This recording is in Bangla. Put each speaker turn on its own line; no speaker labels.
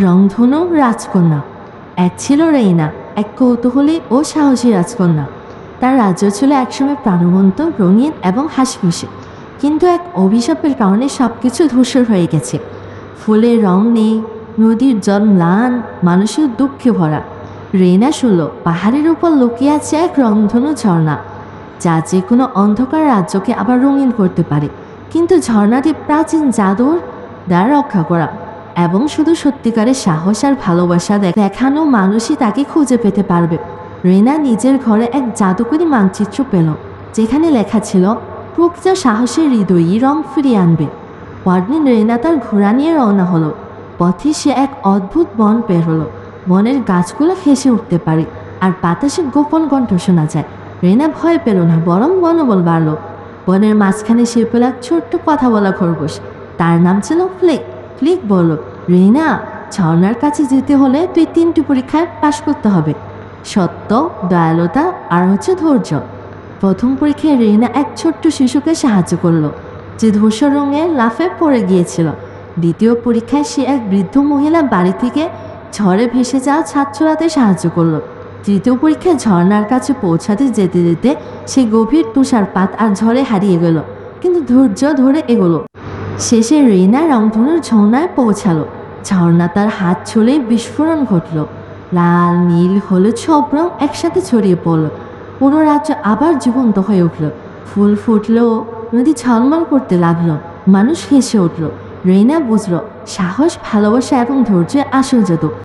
রংধনু রাজকন্যা। এক ছিল রেইনা, এক কৌতূহলী ও সাহসী রাজকন্যা। তার রাজ্য ছিল একসময় প্রাণবন্ত, রঙিন এবং হাসি খুশি কিন্তু এক অভিশাপের কারণে সব কিছু ধূসর হয়ে গেছে। ফুলের রং নেই, নদীর জল ম্লান, মানুষের দুঃখে ভরা। রেনা শুনল, পাহাড়ের উপর লুকিয়ে আছে এক রংধনু ঝর্ণা। যা যে কোনো অন্ধকার রাজ্যকে আবার রঙিন করতে পারে। কিন্তু ঝর্ণাটি প্রাচীন জাদুর দ্বারা রক্ষা করা। এবং শুধু সত্যিকারের সাহস আর ভালোবাসা দেখানো মানুষই তাকে খুঁজে পেতে পারবে। রেনা নিজের ঘরে এক জাদুকরী মানচিত্র পেল, যেখানে লেখা ছিল, প্রকৃত সাহসের হৃদয়ই রং ফিরিয়ে আনবে। পরদিন রেনা তার ঘোড়া নিয়ে রওনা হলো। পথে সে এক অদ্ভুত বন পের হলো। বনের গাছগুলো হেসে উঠতে পারে আর বাতাসে গোপন কণ্ঠ শোনা যায়। রেনা ভয় পেল না, বরং বনবল বাড়ল। বনের মাঝখানে সে পেল এক ছোট্ট কথা বলা খরগোশ। তার নাম ছিল ফ্লিক। ফ্লিক বলল রেনা ঝর্নার কাছে যেতে হলে তুই তিনটি পরীক্ষায় পাশ করতে হবে। সত্য, দয়ালুতা আর হচ্ছে ধৈর্য। প্রথম পরীক্ষায় রেনা এক ছোট্ট শিশুকে সাহায্য করল, যে ধূসর রঙের লাফে পড়ে গিয়েছিল। দ্বিতীয় পরীক্ষায় সে এক বৃদ্ধ মহিলা বাড়ি থেকে ঝড়ে ভেসে যাওয়া চড়াতে সাহায্য করল। তৃতীয় পরীক্ষায় ঝর্নার কাছে পৌঁছাতে যেতে যেতে সে গভীর তুষারপাত আর ঝড়ে হারিয়ে গেল, কিন্তু ধৈর্য ধরে এগোলো। শেষে রেনা রংধনুর ঝর্ণায় পৌঁছালো। ঝর্ণা তার হাত ছড়ে বিস্ফোরণ ঘটল। লাল, নীল, হলুদ সব রং একসাথে ছড়িয়ে পড়ল। পুরো রাজ্য আবার জীবন্ত হয়ে উঠল। ফুল ফুটলো নদী ঝলমল করতে লাগল। মানুষ হেসে উঠল। রেনা বুঝল, সাহস, ভালোবাসা এবং ধৈর্যের আসল জাদু।